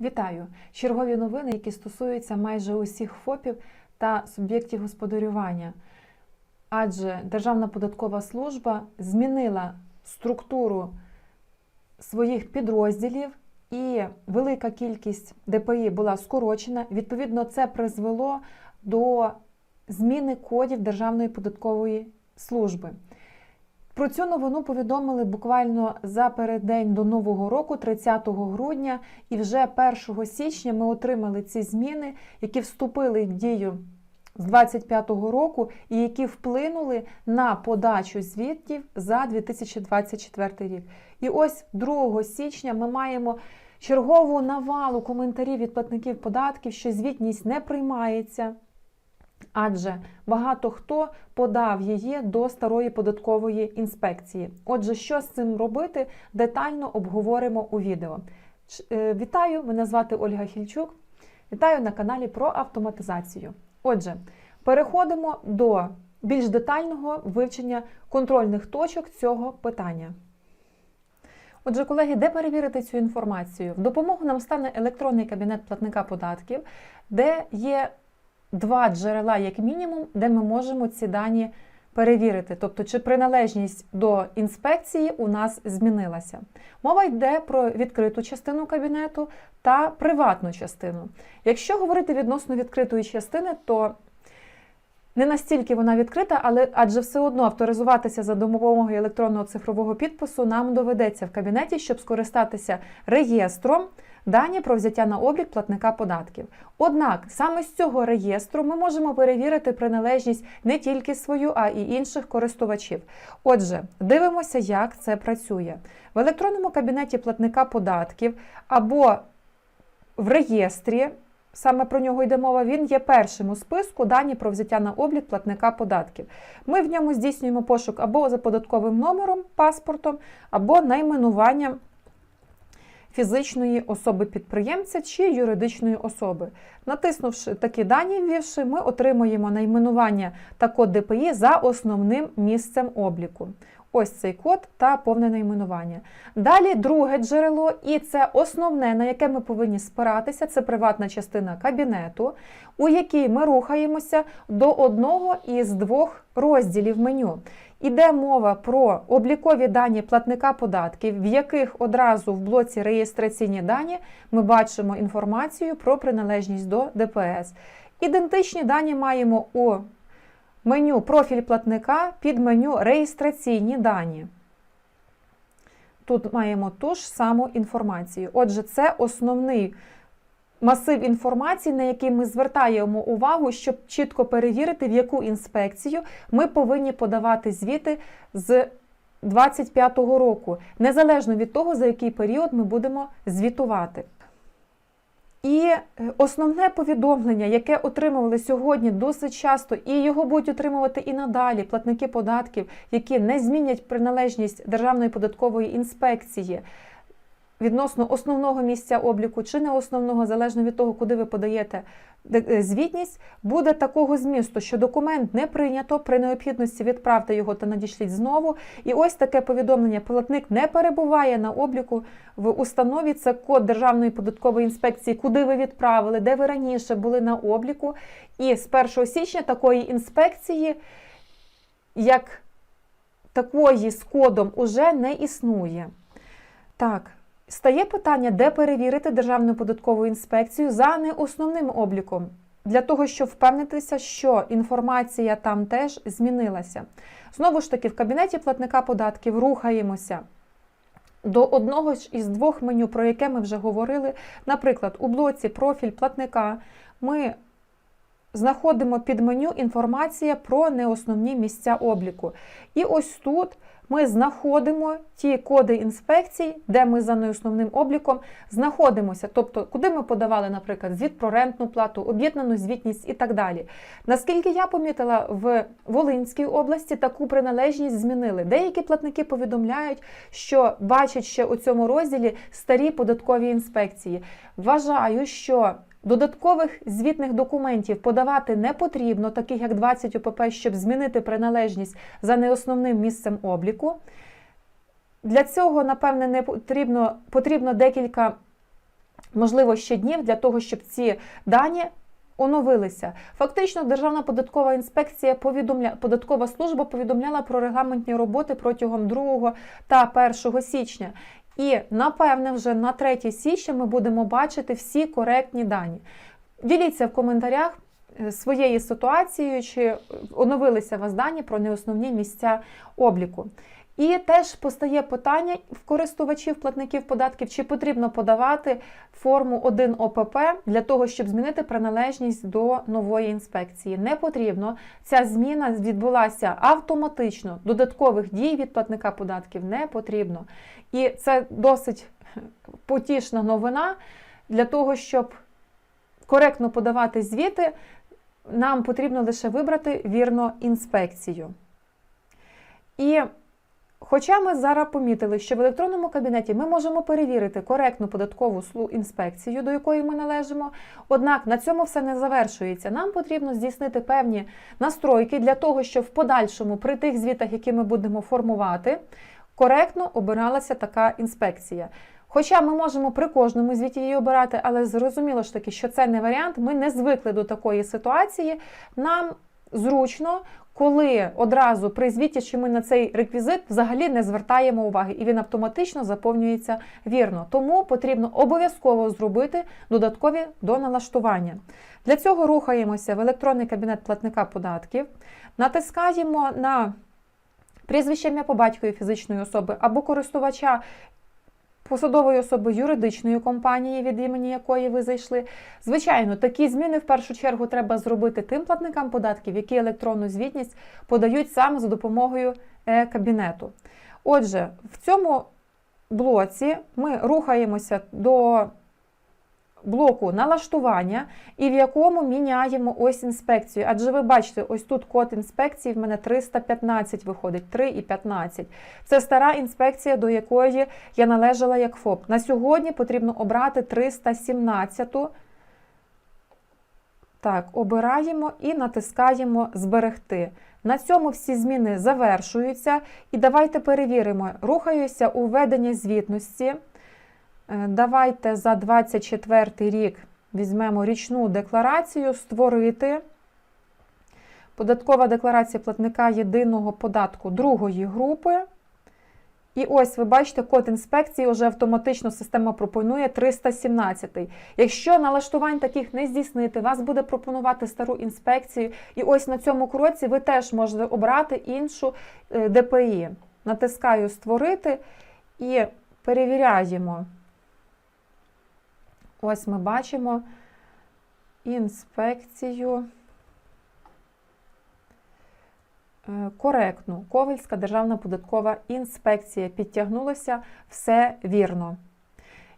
Вітаю! Чергові новини, які стосуються майже усіх ФОПів та суб'єктів господарювання. Адже Державна податкова служба змінила структуру своїх підрозділів, і велика кількість ДПІ була скорочена. Відповідно, це призвело до зміни кодів Державної податкової служби. Про цю новину повідомили буквально за переддень до Нового року, 30 грудня, і вже 1 січня ми отримали ці зміни, які вступили в дію з 25 року і які вплинули на подачу звітів за 2024 рік. І ось 2 січня ми маємо чергову навалу коментарів від платників податків, що звітність не приймається. Адже багато хто подав її до старої податкової інспекції. Отже, що з цим робити, детально обговоримо у відео. Е, Вітаю! Мене звати Ольга Хільчук. Вітаю на каналі про автоматизацію. Отже, переходимо до більш детального вивчення контрольних точок цього питання. Отже, колеги, де перевірити цю інформацію? В допомогу нам стане електронний кабінет платника податків, де є два джерела, як мінімум, де ми можемо ці дані перевірити. Тобто, чи приналежність до інспекції у нас змінилася. Мова йде про відкриту частину кабінету та приватну частину. Якщо говорити відносно відкритої частини, то не настільки вона відкрита, але адже все одно авторизуватися за допомогою електронного цифрового підпису нам доведеться в кабінеті, щоб скористатися реєстром дані про взяття на облік платника податків. Однак саме з цього реєстру ми можемо перевірити приналежність не тільки свою, а й інших користувачів. Отже, дивимося, як це працює. В електронному кабінеті платника податків або в реєстрі. Саме про нього йде мова. Він є першим у списку дані про взяття на облік платника податків. Ми в ньому здійснюємо пошук або за податковим номером, паспортом, або найменуванням фізичної особи-підприємця чи юридичної особи. Натиснувши такі дані, ввівши, ми отримуємо найменування та код ДПІ за основним місцем обліку. Ось цей код та повне найменування. Далі друге джерело, і це основне, на яке ми повинні спиратися, це приватна частина кабінету, у якій ми рухаємося до одного із двох розділів меню. Іде мова про облікові дані платника податків, в яких одразу в блоці реєстраційні дані ми бачимо інформацію про приналежність до ДПС. Ідентичні дані маємо у меню профіль платника під меню реєстраційні дані. Тут маємо ту ж саму інформацію. Отже, це основний масив інформації, на який ми звертаємо увагу, щоб чітко перевірити, в яку інспекцію ми повинні подавати звіти з 25-го року, незалежно від того, за який період ми будемо звітувати. І е, основне повідомлення, яке отримували сьогодні досить часто, і його будуть отримувати і надалі платники податків, які не змінять приналежність Державної податкової інспекції відносно основного місця обліку чи не основного, залежно від того, куди ви подаєте е, звітність, буде такого змісту, що документ не прийнято, при необхідності відправте його та надішліть знову. І ось таке повідомлення: платник не перебуває на обліку в установі. Це код Державної податкової інспекції, куди ви відправили, де ви раніше були на обліку. І з 1 січня такої інспекції, як такої з кодом, уже не існує. Так. Стає питання, де перевірити Державну податкову інспекцію за неосновним обліком, для того, щоб впевнитися, що інформація там теж змінилася. Знову ж таки, в кабінеті платника податків рухаємося до одного ж із двох меню, про яке ми вже говорили. Наприклад, у блоці профіль платника ми знаходимо під меню інформація про неосновні місця обліку. І ось тут ми знаходимо ті коди інспекцій, де ми за неосновним обліком знаходимося. Тобто, куди ми подавали, наприклад, звіт про рентну плату, об'єднану звітність і так далі. Наскільки я помітила, в Волинській області таку приналежність змінили. Деякі платники повідомляють, що бачать ще у цьому розділі старі податкові інспекції. Вважаю, що Додаткових звітних документів подавати не потрібно, таких як 20 ОПП, щоб змінити приналежність за неосновним місцем обліку. Для цього, напевне, не потрібно, потрібно декілька можливо, ще днів для того, щоб ці дані оновилися. Фактично, Державна податкова інспекція повідомля... податкова служба повідомляла про регламентні роботи протягом 2 та 1 січня. І напевне, вже на 3 січня ми будемо бачити всі коректні дані. Діліться в коментарях е, своєю ситуацією, чи оновилися у вас дані про неосновні місця обліку. І теж постає питання в користувачів платників податків, чи потрібно подавати форму 1 ОПП для того, щоб змінити приналежність до нової інспекції. Не потрібно. Ця зміна відбулася автоматично. Додаткових дій від платника податків не потрібно. І це досить потішна новина для того, щоб коректно подавати звіти, нам потрібно лише вибрати вірно інспекцію. І Хоча ми зараз помітили, що в електронному кабінеті ми можемо перевірити коректну податкову інспекцію, до якої ми належимо, однак на цьому все не завершується. Нам потрібно здійснити певні настройки для того, щоб в подальшому при тих звітах, які ми будемо формувати, коректно обиралася така інспекція. Хоча ми можемо при кожному звіті її обирати, але зрозуміло ж таки, що це не варіант. Ми не звикли до такої ситуації. Нам зручно, коли одразу при звіті, що ми на цей реквізит взагалі не звертаємо уваги, і він автоматично заповнюється вірно. Тому потрібно обов'язково зробити додаткові до налаштування. Для цього рухаємося в електронний кабінет платника податків, натискаємо на прізвище ім'я по батькові фізичної особи або користувача посадової особи юридичної компанії, від імені якої ви зайшли. Звичайно, такі зміни в першу чергу треба зробити тим платникам податків, які електронну звітність подають саме за допомогою кабінету. Отже, в цьому блоці ми рухаємося до блоку налаштування, і в якому міняємо ось інспекцію. Адже ви бачите, ось тут код інспекції в мене 315 виходить, 3 і 15. Це стара інспекція, до якої я належала як ФОП. На сьогодні потрібно обрати 317. Так, обираємо і натискаємо Зберегти. На цьому всі зміни завершуються. І давайте перевіримо, рухаюся у введення звітності. Е, давайте за 24 рік візьмемо річну декларацію, створити. Податкова декларація платника єдиного податку другої групи. І ось ви бачите, код інспекції вже автоматично система пропонує 317. Якщо налаштувань таких не здійснити, вас буде пропонувати стару інспекцію. І ось на цьому кроці ви теж можете обрати іншу е, ДПІ. Натискаю Створити і перевіряємо. Ось ми бачимо інспекцію е, коректну. Ковальська державна податкова інспекція підтягнулася все вірно.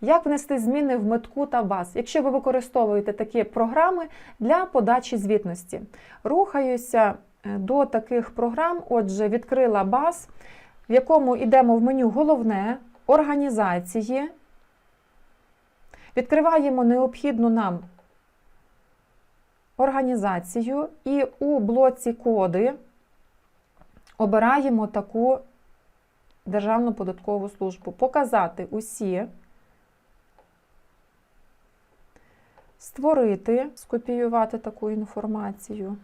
Як внести зміни в метку та баз, якщо ви використовуєте такі програми для подачі звітності? Рухаюся е, до таких програм, отже, відкрила баз, в якому йдемо в меню Головне організації. Відкриваємо необхідну нам організацію і у блоці коди обираємо таку Державну податкову службу. Показати усі, створити, скопіювати таку інформацію.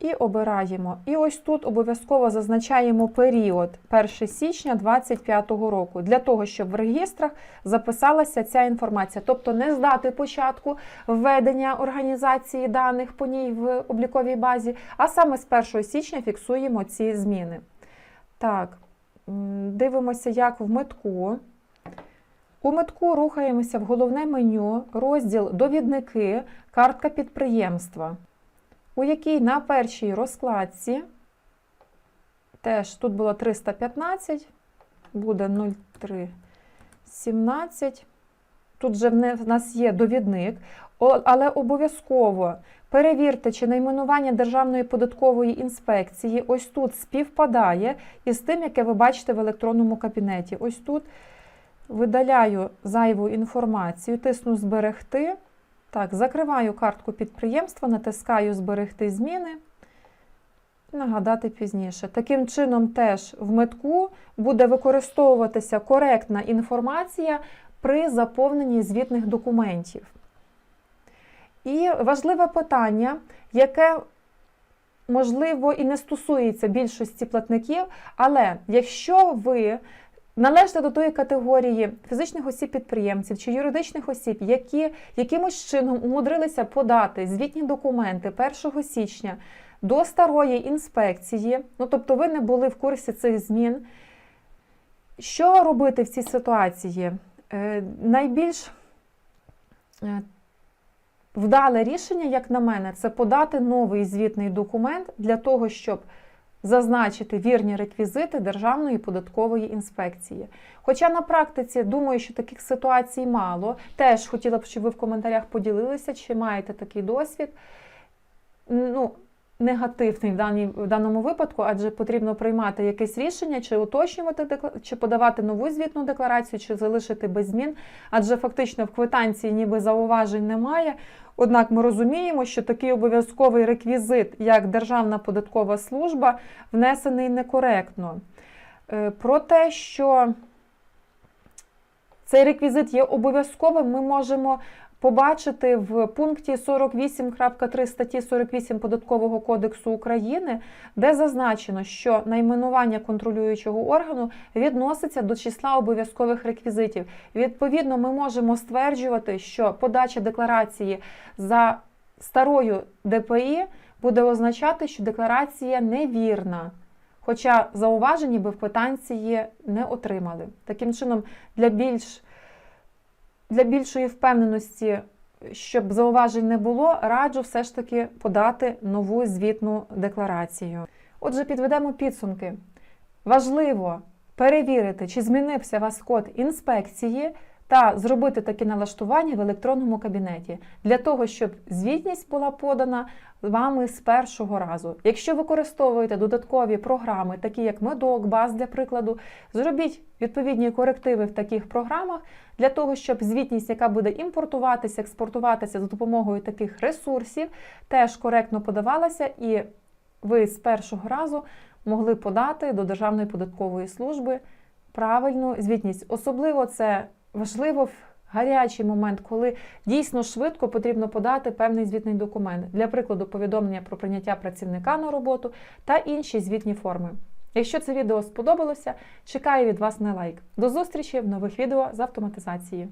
І обираємо. І ось тут обов'язково зазначаємо період 1 січня 2025 року, для того, щоб в регістрах записалася ця інформація. Тобто не здати початку введення організації даних по ній в обліковій базі, а саме з 1 січня фіксуємо ці зміни. Так, дивимося, як в метку. У метку рухаємося в головне меню, розділ Довідники, картка підприємства у якій на першій розкладці теж тут було 315, буде 0,317. Тут вже в нас є довідник, але обов'язково перевірте, чи найменування Державної податкової інспекції ось тут співпадає із тим, яке ви бачите в електронному кабінеті. Ось тут видаляю зайву інформацію, тисну Зберегти. Так, закриваю картку підприємства, натискаю Зберегти зміни. Нагадати пізніше. Таким чином, теж в метку буде використовуватися коректна інформація при заповненні звітних документів. І важливе питання, яке, можливо, і не стосується більшості платників, але якщо ви належите до тої категорії фізичних осіб-підприємців чи юридичних осіб, які якимось чином умудрилися подати звітні документи 1 січня до старої інспекції, ну тобто ви не були в курсі цих змін. Що робити в цій ситуації? Е, найбільш е, вдале рішення, як на мене, це подати новий звітний документ для того, щоб зазначити вірні реквізити Державної податкової інспекції. Хоча на практиці думаю, що таких ситуацій мало. Теж хотіла б, щоб ви в коментарях поділилися, чи маєте такий досвід. Ну, негативний в, даній, в даному випадку, адже потрібно приймати якесь рішення, чи уточнювати чи подавати нову звітну декларацію, чи залишити без змін, адже фактично в квитанції ніби зауважень немає. Однак ми розуміємо, що такий обов'язковий реквізит, як Державна податкова служба, внесений некоректно. Е, Про те, що цей реквізит є обов'язковим, ми можемо побачити в пункті 48.3 статті 48 Податкового кодексу України, де зазначено, що найменування контролюючого органу відноситься до числа обов'язкових реквізитів. Відповідно, ми можемо стверджувати, що подача декларації за старою ДПІ буде означати, що декларація невірна. Хоча зауважені би в квитанції не отримали. Таким чином, для більш для більшої впевненості, щоб зауважень не було, раджу все ж таки подати нову звітну декларацію. Отже, підведемо підсумки. Важливо перевірити, чи змінився вас код інспекції, та зробити такі налаштування в електронному кабінеті для того, щоб звітність була подана вами з першого разу. Якщо використовуєте додаткові програми, такі як Медок, Баз для прикладу, зробіть відповідні корективи в таких програмах для того, щоб звітність, яка буде імпортуватися, експортуватися за допомогою таких ресурсів, теж коректно подавалася, і ви з першого разу могли подати до Державної податкової служби правильну звітність. Особливо це важливо в гарячий момент, коли дійсно швидко потрібно подати певний звітний документ, для прикладу, повідомлення про прийняття працівника на роботу та інші звітні форми. Якщо це відео сподобалося, чекаю від вас на лайк. До зустрічі в нових відео з автоматизації.